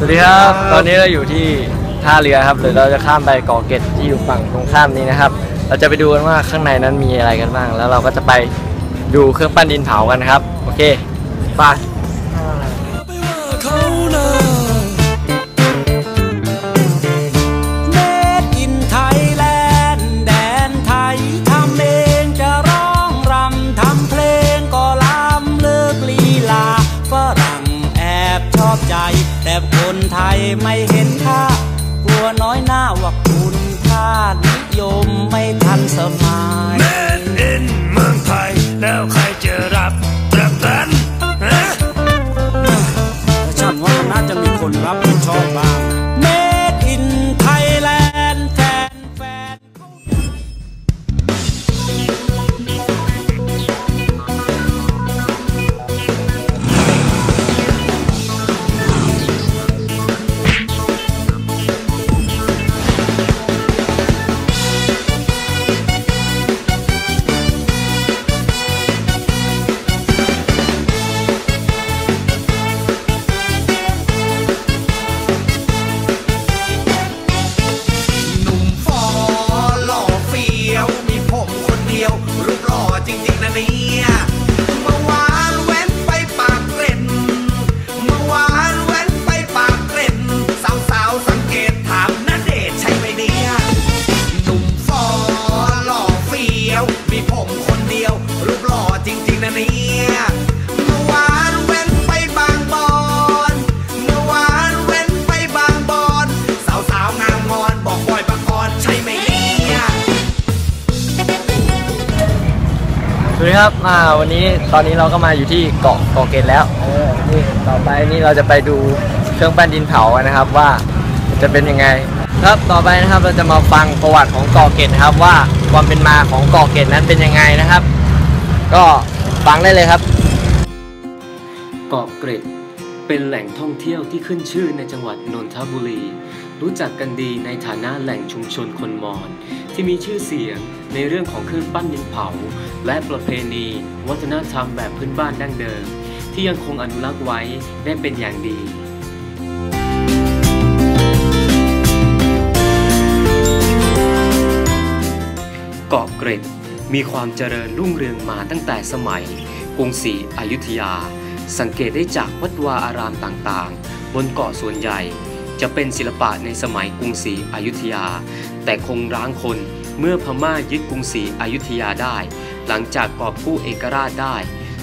สวัสดีครับ ตอนนี้เราอยู่ที่ท่าเรือครับเดี๋ยวเราจะข้ามไปเกาะเกร็ดที่อยู่ฝั่งตรงข้ามนี้นะครับ เราจะไปดูกันว่าข้างในนั้นมีอะไรกันบ้าง แล้วเราก็จะไปดูเครื่องปั้นดินเผากันครับ โอเค ไป ไทยไม่เห็นค่ากลัวน้อยหน้าว่าคุณค่านิยมไม่ทันสมัยแมนอินเมืองไทยแล้วใครจะรับรับกันฮะฉันว่าน่าจะมีคนรับผิดชอบบ้าง ดีครับมาวันนี้ตอนนี้เราก็มาอยู่ที่เกาะเกาะเกร็ดแล้วเออนี่ต่อไปนี่เราจะไปดูเครื่องปั้นดินเผากันนะครับว่าจะเป็นยังไง ครับต่อไปนะครับเราจะมาฟังประวัติของเกาะเกร็ดนะครับว่าความเป็นมาของเกาะเกร็ดนั้นเป็นยังไงนะครับ ก็ฟังได้เลยครับ เกาะเกร็ดเป็นแหล่งท่องเที่ยวที่ขึ้นชื่อในจังหวัดนนทบุรี รู้จักกันดีในฐานะแหล่งชุมชนคนมอญที่มีชื่อเสียง ในเรื่องของเครื่องปั้นดินเผา และประเพณี วัฒนธรรมแบบพื้นบ้านดั้งเดิม ที่ยังคงอนุรักษ์ไว้ได้เป็นอย่างดีเกาะเกร็ดมีความเจริญรุ่งเรืองมาตั้งแต่สมัยกรุงศรีอยุธยา สังเกตได้จากวัดวาอารามต่างๆ บนเกาะส่วนใหญ่ จะเป็นศิลปะในสมัยกรุงศรีอยุธยา แต่คงร้างคน เมื่อพม่ายึดกรุงศรีอยุธยาได้ หลังจากกอบกู้เอกราชได้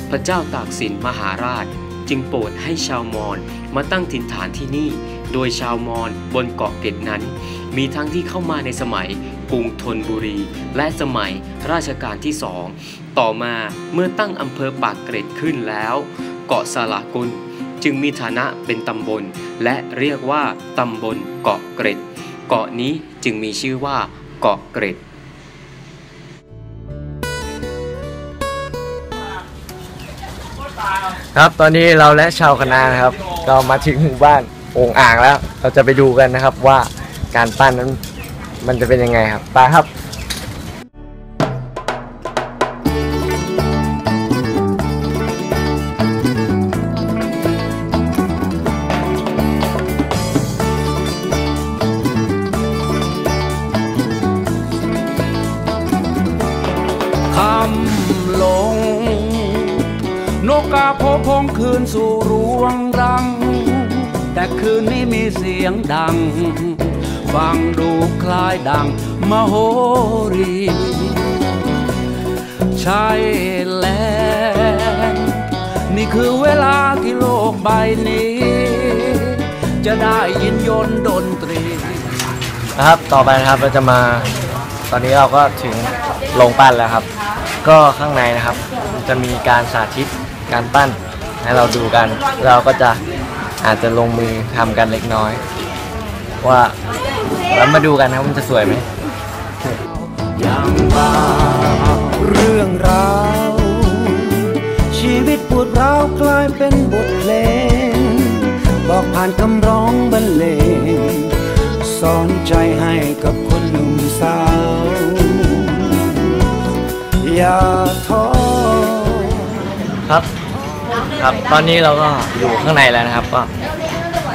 พระเจ้าตากสินมหาราช จึงโปรดให้ชาวมอญมาตั้งถิ่นฐานที่นี่ โดยชาวมอญบนเกาะเกร็ดนั้น มีทั้งที่เข้ามาในสมัยกรุงธนบุรี และสมัยราชการที่สองต่อมาเมื่อตั้งอำเภอปากเกร็ดขึ้นแล้ว เกาะสาลากุลจึงมีฐานะเป็นตำบล และเรียกว่าตำบลเกาะเกร็ด เกาะนี้จึงมีชื่อว่า เกาะเกร็ดครับตอนนี้เราและชาวคณะนะครับก็มาถึงหมู่บ้านโอ่งอ่างแล้ว เราจะไปดูกันนะครับว่าการปั้นนั้นมันจะเป็นยังไงครับไปครับ กาโพพงคืนสู่รวงรัง แต่คืนนี้มีเสียงดัง ฟังดูคล้ายดังมโหรี ใช่แล้วนี่คือเวลาที่โลกใบนี้ จะได้ยินยนต์ดนตรี นะครับ ต่อไปนะครับเราจะมา ตอนนี้เราก็ถึงโรงปั้นแล้วครับ ก็ข้างในนะครับ จะมีการสาธิต การปั้นให้เราดูกัน เราก็จะอาจจะลงมือทำกันเล็กน้อย ว่าแล้วมาดูกันนะมันจะสวยไหมอย่างว่าเรื่องราวชีวิตปวดร้าวกลายเป็นบทเพลง บอกผ่านคำร้องบรรเลงสอนใจให้กับคนหนุ่มสาว อย่าท้อ ครับคครับ ตอนนี้เราก็อยู่ข้างในแล้วนะครับ ก็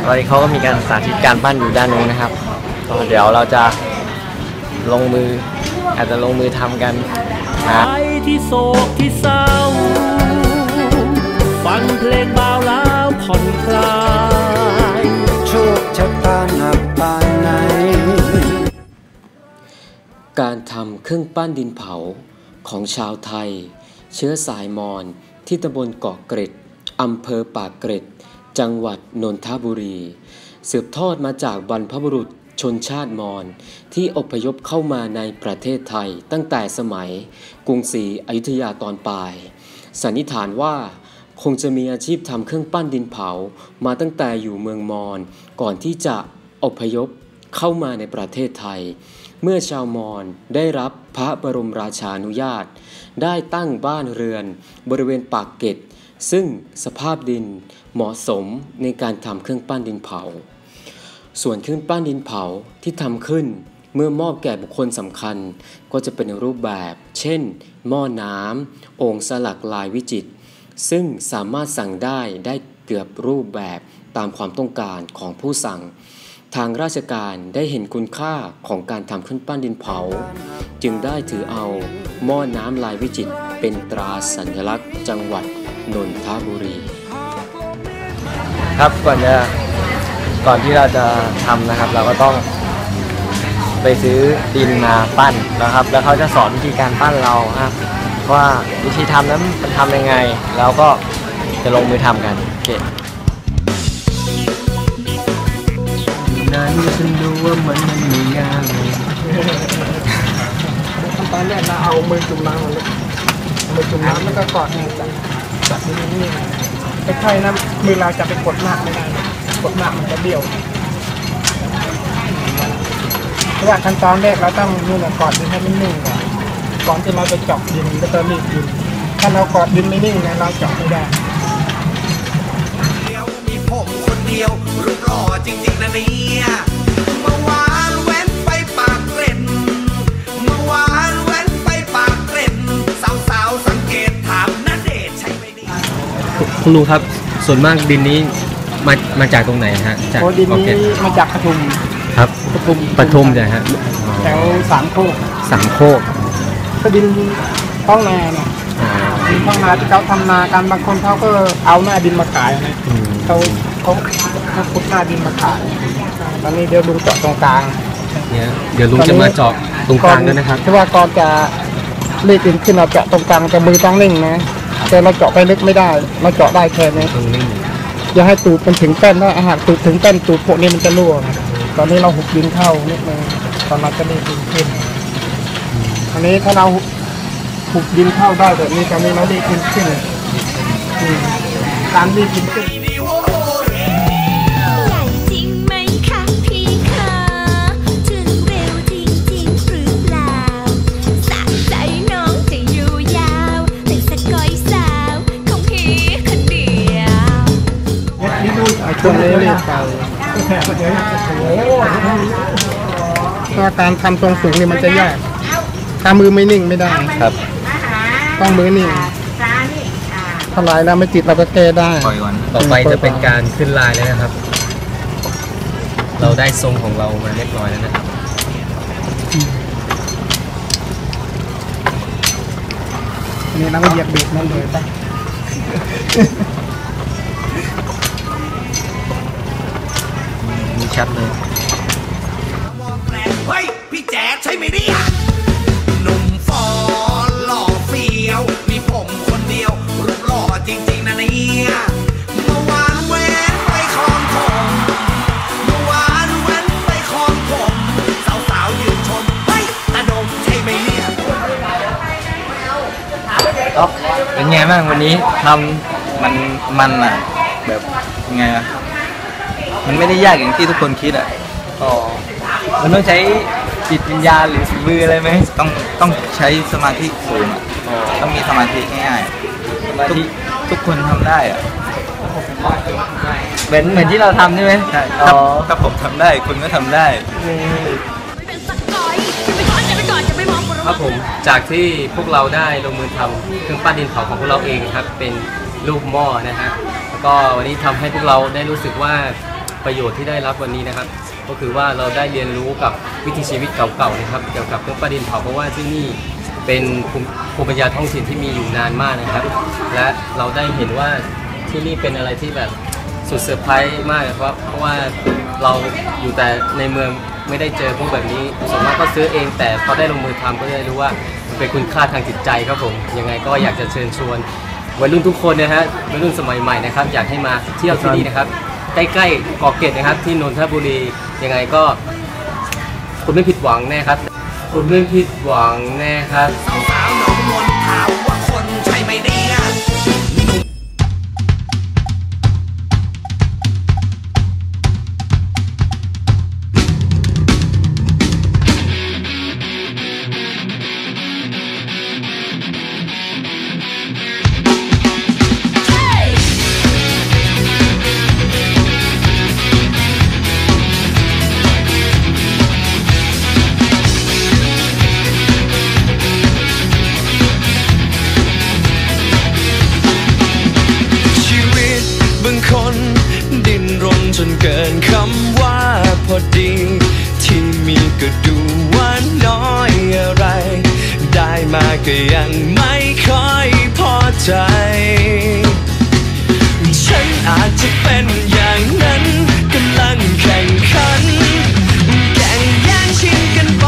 ตอนนี้เขาก็มีการสาธิตการปั้นอยู่ด้านนู้นนะครับก็เดี๋ยวเราจะลงมือ อาจจะลงมือทำกันนะใครที่โศกที่เศร้า ฟังเพลงเบาแล้วผ่อนคลาย โชคชะตาหนักปานไหน การทำเครื่องปั้นดินเผาของชาวไทย เชื้อสายมอญที่ตำบลเกาะเกร็ด อำเภอปากเกร็ด จังหวัดนนทบุรี สืบทอดมาจากบรรพบุรุษชนชาติมอญที่อพยพเข้ามาในประเทศไทยตั้งแต่สมัยกรุงศรีอยุธยาตอนปลาย สันนิษฐานว่าคงจะมีอาชีพทำเครื่องปั้นดินเผามาตั้งแต่อยู่เมืองมอญก่อนที่จะอพยพเข้ามาในประเทศไทย เมื่อชาวมอญได้รับพระบรมราชานุญาต ได้ตั้งบ้านเรือน บริเวณปากเกร็ดซึ่งสภาพดินเหมาะสมในการทำเครื่องปั้นดินเผา ส่วนเครื่องปั้นดินเผาที่ทำขึ้นเมื่อมอบแก่บุคคลสำคัญก็จะเป็นรูปแบบ เช่น หม้อน้ำองค์สลักลายวิจิตรซึ่งสามารถสั่งได้ได้เกือบรูปแบบตามความต้องการของผู้สั่ง ทางราชการได้เห็นคุณค่าของการทำเครื่องปั้นดินเผา จึงได้ถือเอาหม้อน้ำลายวิจิตรเป็นตราสัญลักษณ์ จังหวัดนนทบุรี ครับก่อนจะก่อนที่เราจะทำนะครับ เราก็ต้องไปซื้อดินมาปั้นนะครับ แล้วเขาจะสอนวิธีการปั้นเราครับว่าวิธีทำนั้นมันทำยังไง แล้วก็จะลงมือทำกันโอเค ฉันรู้ว่ามันมันมีงานขั้นตอนแรกเราเอามือจุ่มน้ำเลยมือจุ่มน้ำแล้วก็กอดนี่จับจับนี่นี่ค่อยๆนะมือเราจะไปกดมากไม่ได้กดมากมันจะเบี้ยวเพราะว่าขั้นตอนแรกเราต้องนี่แหละกอดดินให้มันนิ่งก่อนก่อนที่เราจะเจาะดินแล้วก็รีดดินถ้าเรากอดดินไม่นิ่งนะเราเจาะไม่ได้ เดียวมีผมคนเดียว รูปหล่อจริงๆนะเนี่ยเมื่อวานแว้นไปปากเกร็ดเมื่อวานแว้นไปปากเกร็ดสาวๆสังเกตถามนาเดชน์ใช่ไหมเนี่ย คุณลุงครับส่วนมากดินนี้มามาจากตรงไหนฮะจากโอ้ดินเกาะนี้เกร็ดมาจากปทุมครับปทุมปทุมใช่ฮะแถวสามโคกสามโคกก็ดินท้องนาเนี่ยอ่าดินท้องนาที่เขาทำนากันบางคนเขาก็เอาหน้าดินมาขายนะอืมเขาเขา เขาขุดหน้าดินมาขายตอนนี้เดี๋ยวลุงเจาะตรงกลางเนี่ยเดี๋ยวลุงจะมาเจาะตรงกลางด้วยนะครับที่ว่าก่อนจะรีดดินขึ้นเราเจาะตรงกลางจะมือต้องนิ่งนะแต่เราเจาะไปลึกไม่ได้เราเจาะได้แค่นี้ตรงนี้อย่าให้ตูดมันถึงแป้นนะอาหารตูดถึงแป้นตูดพวกนี้มันจะรั่วนะตอนนี้เราหุบดินเข้านิดนึงตอนเราจะรีดดินขึ้นอันนี้ถ้าเราหุบดินเข้าได้แบบนี้ตอนนี้เรารีดดินขึ้นอืมการรีดดินขึ้น ช่วงนี้รีดไปถ้าการทำทรงสูงนี่มันจะยากถ้ามือไม่นิ่งไม่ได้ ครับต้องมือนิ่งถ้าลายแล้วไม่ติดเราก็แก้ได้ต่อไปจะเป็นการขึ้นลายแล้วนะครับ เราได้ทรงของเรามาเรียบร้อยแล้วนะครับอันนี้เราก็เหยียบเบรกนั่นเลยไป ชัดเลย เฮ้ย พี่แจ๊ดใช่ไหมเนี่ยหนุ่มฟอหล่อเฟี้ยว มีผมคนเดียวรูปหล่อจริงๆนะเนี่ยเมื่อวานแว้นไปคลองผมเมื่อวานแว้นไปคลองผมสาวๆยืนชมเฮ้ยตาดมใช่ไหมเนี่ยอ๊อฟเป็นไงบ้างวันนี้ทมันมันอะแบบยังไงอะ มันไม่ได้ยากอย่างที่ทุกคนคิดอะำอ๋อมันต้องใช้จิตวิญญาณหรือฝีมืออะไรไหมต้องต้องใช้สมาธิสูงอะต้องมีสมาธิง่ายสมาๆทุกธิทุกคนทำได้อะเหมือนเหมือนที่เราทำใช่ไหมใช่อ๋ถ้าอถ้าผมทำได้คุณก็ทำได้ไม่เป็นสกอยจะไปก่อนจะไปก่อนจะไปมองครับผมจากที่พวกเราได้ลงมือทำเครื่องปั้นดินเผาของพวกเราเองครับเป็นลูกหม้อนะฮะแล้วก็วันนี้ทำให้พวกเราได้รู้สึกว่า ประโยชน์ที่ได้รับวันนี้นะครับ ก็คือว่าเราได้เรียนรู้กับวิถีชีวิตเก่าๆนะครับ เกี่ยวกับเรื่องประดินเผาเพราะว่าที่นี่เป็นภูมิปัญญาท้องถิ่นที่มีอยู่นานมากนะครับ และเราได้เห็นว่าที่นี่เป็นอะไรที่แบบสุดเซอร์ไพรส์มากครับเพราะว่าเราอยู่แต่ในเมืองไม่ได้เจอพวกแบบนี้ส่วนมากก็ซื้อเองแต่พอได้ลงมือทำก็ได้รู้ว่ามันเป็นคุณค่าทางจิตใจครับผมยังไงก็อยากจะเชิญชวนวัยรุ่นทุกคนนะฮะวัยรุ่นสมัยใหม่นะครับ อยากให้มาเที่ยวที่นี่นะครับ ใกล้ๆเกาะเกร็ดนะครับ ที่นนทบุรียังไงก็ คุณไม่ผิดหวังแน่ครับ คุณไม่ผิดหวังแน่ครับ ใจ ฉันอาจจะเป็นอย่างนั้นกำลังแข่งขัน แข่งแย่งชิงกันไป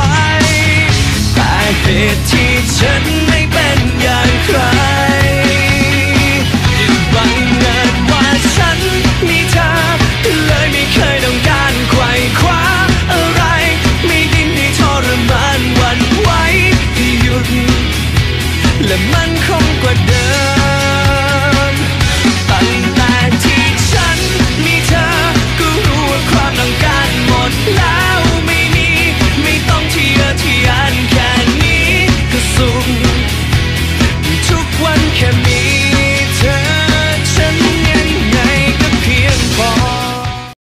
แต่เหตุที่ฉันไม่เป็น